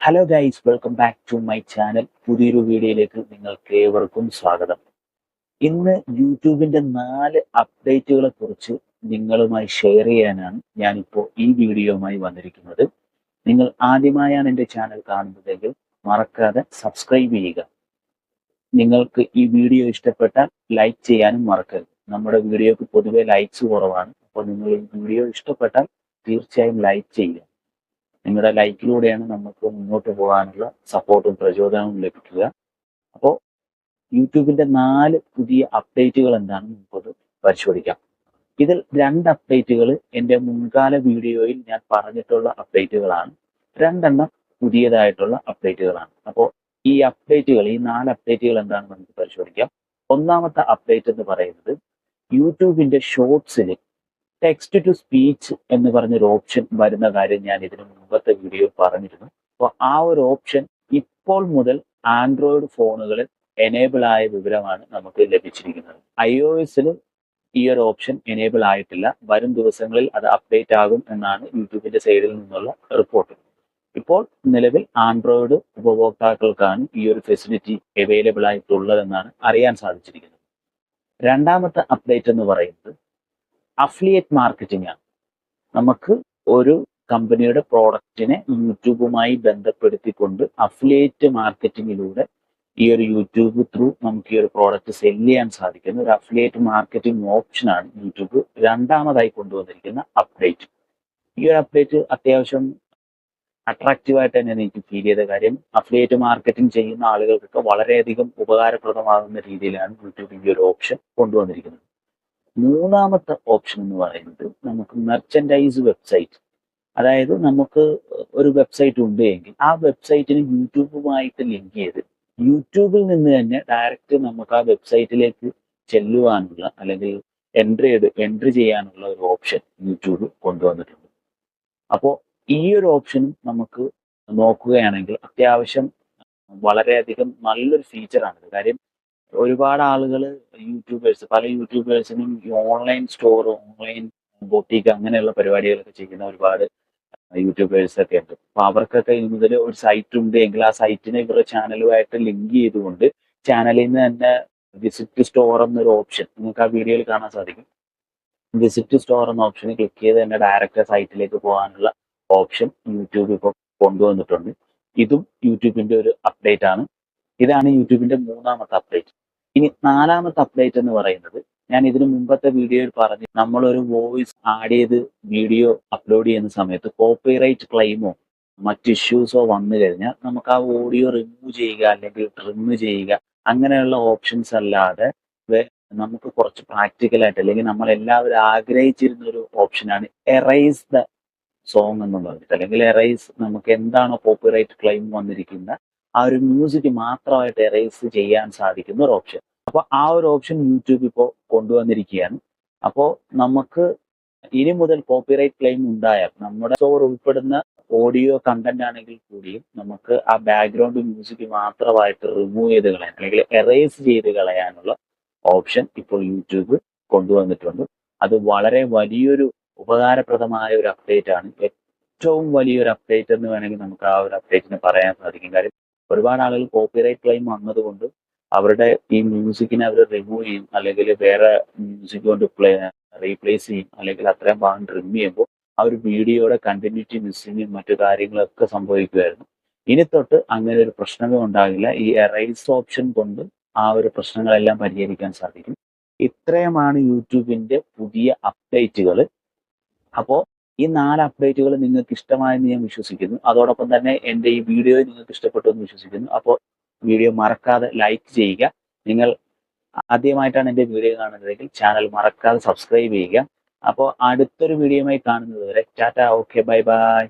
Hello guys welcome back to my channel പുതിയൊരു വീഡിയോയിലേക്ക് നിങ്ങൾക്ക് ഏവർക്കും സ്വാഗതം. ഇന്ന് യൂട്യൂബിന്റെ നാല് അപ്ഡേറ്റുകളെ കുറിച്ച് നിങ്ങളുമായി ഷെയർ ചെയ്യാനാണ് ഞാനിപ്പോൾ ഈ വീഡിയോയുമായി വന്നിരിക്കുന്നത്. നിങ്ങൾ ആദ്യമായാണ് എന്റെ ചാനൽ കാണുന്നതെങ്കിൽ മറക്കാതെ സബ്സ്ക്രൈബ് ചെയ്യുക. നിങ്ങൾക്ക് ഈ വീഡിയോ ഇഷ്ടപ്പെട്ടാൽ ലൈക്ക് ചെയ്യാനും മറക്കരുത്. നമ്മുടെ വീഡിയോക്ക് പൊതുവെ ലൈക്സ് കുറവാണ്. അപ്പോൾ നിങ്ങൾ ഈ വീഡിയോ ഇഷ്ടപ്പെട്ടാൽ തീർച്ചയായും ലൈക്ക് ചെയ്യുക. നിങ്ങളുടെ ലൈക്കിലൂടെയാണ് നമുക്ക് മുന്നോട്ട് പോകാനുള്ള സപ്പോർട്ടും പ്രചോദനവും ലഭിക്കുക. അപ്പോൾ യൂട്യൂബിന്റെ നാല് പുതിയ അപ്ഡേറ്റുകൾ എന്താണെന്ന് നമുക്കത് പരിശോധിക്കാം. ഇതിൽ രണ്ട് അപ്ഡേറ്റുകൾ എന്റെ മുൻകാല വീഡിയോയിൽ ഞാൻ പറഞ്ഞിട്ടുള്ള അപ്ഡേറ്റുകളാണ് രണ്ടെണ്ണം പുതിയതായിട്ടുള്ള അപ്ഡേറ്റുകളാണ് അപ്പോൾ ഈ അപ്ഡേറ്റുകൾ ഈ നാല് അപ്ഡേറ്റുകൾ എന്താണെന്ന് നമുക്ക് പരിശോധിക്കാം. ഒന്നാമത്തെ അപ്ഡേറ്റ് എന്ന് പറയുന്നത് യൂട്യൂബിന്റെ ഷോർട്സിൽ ടെക്സ്റ്റ് ടു സ്പീച്ച് എന്ന് പറഞ്ഞൊരു ഓപ്ഷൻ വരുന്ന കാര്യം ഞാൻ ഇതിനു മുമ്പത്തെ വീഡിയോയിൽ പറഞ്ഞിരുന്നു. അപ്പോൾ ആ ഒരു ഓപ്ഷൻ ഇപ്പോൾ മുതൽ ആൻഡ്രോയിഡ് ഫോണുകളിൽ എനേബിൾ ആയ വിവരമാണ് നമുക്ക് ലഭിച്ചിരിക്കുന്നത്. ഐ ഒ എസിൽ ഈ ഒരു ഓപ്ഷൻ എനേബിൾ ആയിട്ടില്ല. വരും ദിവസങ്ങളിൽ അത് അപ്ഡേറ്റ് ആകും എന്നാണ് യൂട്യൂബിന്റെ സൈഡിൽ നിന്നുള്ള റിപ്പോർട്ട് ഇപ്പോൾ നിലവിൽ ആൻഡ്രോയിഡ് ഉപഭോക്താക്കൾക്കാണ് ഈ ഒരു ഫെസിലിറ്റി അവൈലബിൾ ആയിട്ടുള്ളതെന്നാണ് അറിയാൻ സാധിച്ചിരിക്കുന്നത്. രണ്ടാമത്തെ അപ്ഡേറ്റ് എന്ന് പറയുന്നത് അഫിലിയേറ്റ് മാർക്കറ്റിംഗ് ആണ്. നമുക്ക് ഒരു കമ്പനിയുടെ പ്രോഡക്റ്റിനെ യൂട്യൂബുമായി ബന്ധപ്പെടുത്തിക്കൊണ്ട് അഫിലിയേറ്റ് മാർക്കറ്റിങ്ങിലൂടെ ഈ ഒരു യൂട്യൂബ് ത്രൂ നമുക്ക് ഈ ഒരു പ്രോഡക്റ്റ് സെൽ ചെയ്യാൻ സാധിക്കുന്ന ഒരു അഫിലിയേറ്റ് മാർക്കറ്റിംഗ് ഓപ്ഷനാണ് യൂട്യൂബ് രണ്ടാമതായി കൊണ്ടുവന്നിരിക്കുന്ന അപ്ഡേറ്റ് ഈ ഒരു അപ്ഡേറ്റ് അത്യാവശ്യം അട്രാക്റ്റീവ് ആയിട്ട് തന്നെയാണ് എനിക്ക് ഫീൽ ചെയ്ത കാര്യം അഫിലിയേറ്റ് മാർക്കറ്റിംഗ് ചെയ്യുന്ന ആളുകൾക്കൊക്കെ വളരെയധികം ഉപകാരപ്രദമാകുന്ന രീതിയിലാണ് യൂട്യൂബ് ഈ ഒരു ഓപ്ഷൻ കൊണ്ടുവന്നിരിക്കുന്നത്. മൂന്നാമത്തെ ഓപ്ഷൻ എന്ന് പറയുന്നത് നമുക്ക് മെർച്ചൻഡൈസ് വെബ്സൈറ്റ് അതായത് നമുക്ക് ഒരു വെബ്സൈറ്റ് ഉണ്ട് എങ്കിൽ ആ വെബ്സൈറ്റിന് യൂട്യൂബുമായിട്ട് ലിങ്ക് ചെയ്ത് യൂട്യൂബിൽ നിന്ന് തന്നെ ഡയറക്റ്റ് നമുക്ക് ആ വെബ്സൈറ്റിലേക്ക് ചെല്ലുവാനുള്ള അല്ലെങ്കിൽ എൻട്രി എൻട്രി ചെയ്യാനുള്ള ഒരു ഓപ്ഷൻ യൂട്യൂബ് കൊണ്ടുവന്നിട്ടുണ്ട്. അപ്പോൾ ഈ ഒരു ഓപ്ഷനും നമുക്ക് നോക്കുകയാണെങ്കിൽ അത്യാവശ്യം വളരെയധികം നല്ലൊരു ഫീച്ചറാണിത് കാര്യം ഒരുപാട് ആളുകൾ യൂട്യൂബേഴ്സ് പല യൂട്യൂബേഴ്സിനും ഓൺലൈൻ സ്റ്റോർ ഓൺലൈൻ ബൊട്ടീക്ക് അങ്ങനെയുള്ള പരിപാടികളൊക്കെ ചെയ്യുന്ന ഒരുപാട് യൂട്യൂബേഴ്സ് ഒക്കെ ഉണ്ട്. അപ്പൊ അവർക്കൊക്കെ ഇനി മുതൽ ഒരു സൈറ്റ് ഉണ്ട് എങ്കിൽ ആ സൈറ്റിനെ ഇവരുടെ ചാനലുമായിട്ട് ലിങ്ക് ചെയ്തുകൊണ്ട് ചാനലിൽ നിന്ന് തന്നെ വിസിറ്റ് സ്റ്റോർ എന്നൊരു ഓപ്ഷൻ നിങ്ങൾക്ക് ആ വീഡിയോയിൽ കാണാൻ സാധിക്കും. വിസിറ്റ് സ്റ്റോർ എന്ന ഓപ്ഷന് ക്ലിക്ക് ചെയ്ത് തന്നെ ഡയറക്റ്റ് സൈറ്റിലേക്ക് പോകാനുള്ള ഓപ്ഷൻ യൂട്യൂബ് ഇപ്പോൾ കൊണ്ടുവന്നിട്ടുണ്ട്. ഇതും യൂട്യൂബിന്റെ ഒരു അപ്ഡേറ്റ് ആണ്. ഇതാണ് യൂട്യൂബിന്റെ മൂന്നാമത്തെ അപ്ഡേറ്റ് ഇനി നാലാമത്തെ അപ്ഡേറ്റ് എന്ന് പറയുന്നത് ഞാൻ ഇതിനു മുമ്പത്തെ വീഡിയോയിൽ പറഞ്ഞു നമ്മളൊരു വോയിസ് ആഡ് ചെയ്ത് വീഡിയോ അപ്ലോഡ് ചെയ്യുന്ന സമയത്ത് കോപ്പിറൈറ്റ് ക്ലെയിമോ മറ്റ് ഇഷ്യൂസോ വന്നു കഴിഞ്ഞാൽ നമുക്ക് ആ ഓഡിയോ റിമൂവ് ചെയ്യുക അല്ലെങ്കിൽ ട്രിം ചെയ്യുക അങ്ങനെയുള്ള ഓപ്ഷൻസ് അല്ലാതെ നമുക്ക് കുറച്ച് പ്രാക്ടിക്കലായിട്ട് അല്ലെങ്കിൽ നമ്മൾ എല്ലാവരും ആഗ്രഹിച്ചിരുന്ന ഒരു ഓപ്ഷനാണ് എറൈസ് ദ സോങ് എന്ന് പറഞ്ഞിട്ട് അല്ലെങ്കിൽ എറൈസ് നമുക്ക് എന്താണോ കോപ്പിറൈറ്റ് ക്ലെയിം വന്നിരിക്കുന്ന ആ ഒരു മ്യൂസിക് മാത്രമായിട്ട് എറേസ് ചെയ്യാൻ സാധിക്കുന്ന ഒരു ഓപ്ഷൻ അപ്പോൾ ആ ഒരു ഓപ്ഷൻ യൂട്യൂബ് ഇപ്പോൾ കൊണ്ടുവന്നിരിക്കുകയാണ്. അപ്പോൾ നമുക്ക് ഇനി മുതൽ കോപ്പിറൈറ്റ് ക്ലെയിം ഉണ്ടായാൽ നമ്മുടെ സ്റ്റോർ ഉൾപ്പെടുന്ന ഓഡിയോ കണ്ടന്റ് ആണെങ്കിൽ കൂടിയും നമുക്ക് ആ ബാക്ക്ഗ്രൗണ്ട് മ്യൂസിക് മാത്രമായിട്ട് റിമൂവ് ചെയ്ത് കളയാൻ അല്ലെങ്കിൽ എറേസ് ചെയ്ത് കളയാനുള്ള ഓപ്ഷൻ ഇപ്പോൾ യൂട്യൂബ് കൊണ്ടുവന്നിട്ടുണ്ട്. അത് വളരെ വലിയൊരു ഉപകാരപ്രദമായ ഒരു അപ്ഡേറ്റ് ആണ്. ഏറ്റവും വലിയൊരു അപ്ഡേറ്റ് എന്ന് വേണമെങ്കിൽ നമുക്ക് ആ ഒരു അപ്ഡേറ്റിന് പറയാൻ സാധിക്കും. കാര്യം ഒരുപാട് ആളുകൾ കോപ്പിറൈറ്റ് ക്ലെയിം വന്നതുകൊണ്ട് അവരുടെ ഈ മ്യൂസിക്കിനെ അവർ റിമൂവ് ചെയ്യും അല്ലെങ്കിൽ വേറെ മ്യൂസിക് കൊണ്ട് പ്ലേ റീപ്ലേസ് ചെയ്യും അല്ലെങ്കിൽ അത്രയും ഭാഗം ട്രിം ചെയ്യുമ്പോൾ ആ ഒരു വീഡിയോയുടെ കണ്ടിന്യൂറ്റി മിസ്സിങ്ങും മറ്റു കാര്യങ്ങളൊക്കെ സംഭവിക്കുമായിരുന്നു. ഇനി തൊട്ട് അങ്ങനെ ഒരു പ്രശ്നമേ ഉണ്ടാകില്ല. ഈ എറൈസ് ഓപ്ഷൻ കൊണ്ട് ആ ഒരു പ്രശ്നങ്ങളെല്ലാം പരിഹരിക്കാൻ സാധിക്കും. ഇത്രയുമാണ് യൂട്യൂബിന്റെ പുതിയ അപ്ഡേറ്റുകൾ അപ്പോൾ ഈ നാല് അപ്ഡേറ്റുകൾ നിങ്ങൾക്ക് ഇഷ്ടമായെന്ന് ഞാൻ വിശ്വസിക്കുന്നു. അതോടൊപ്പം തന്നെ എന്റെ ഈ വീഡിയോ നിങ്ങൾക്ക് ഇഷ്ടപ്പെട്ടു എന്ന് വിശ്വസിക്കുന്നു. അപ്പോൾ വീഡിയോ മറക്കാതെ ലൈക്ക് ചെയ്യുക. നിങ്ങൾ ആദ്യമായിട്ടാണ് എന്റെ വീഡിയോ കാണുന്നതെങ്കിൽ ചാനൽ മറക്കാതെ സബ്സ്ക്രൈബ് ചെയ്യുക. അപ്പോൾ അടുത്തൊരു വീഡിയോയുമായി കാണുന്നത് വരെ ടാറ്റ ഓക്കെ ബൈ ബൈ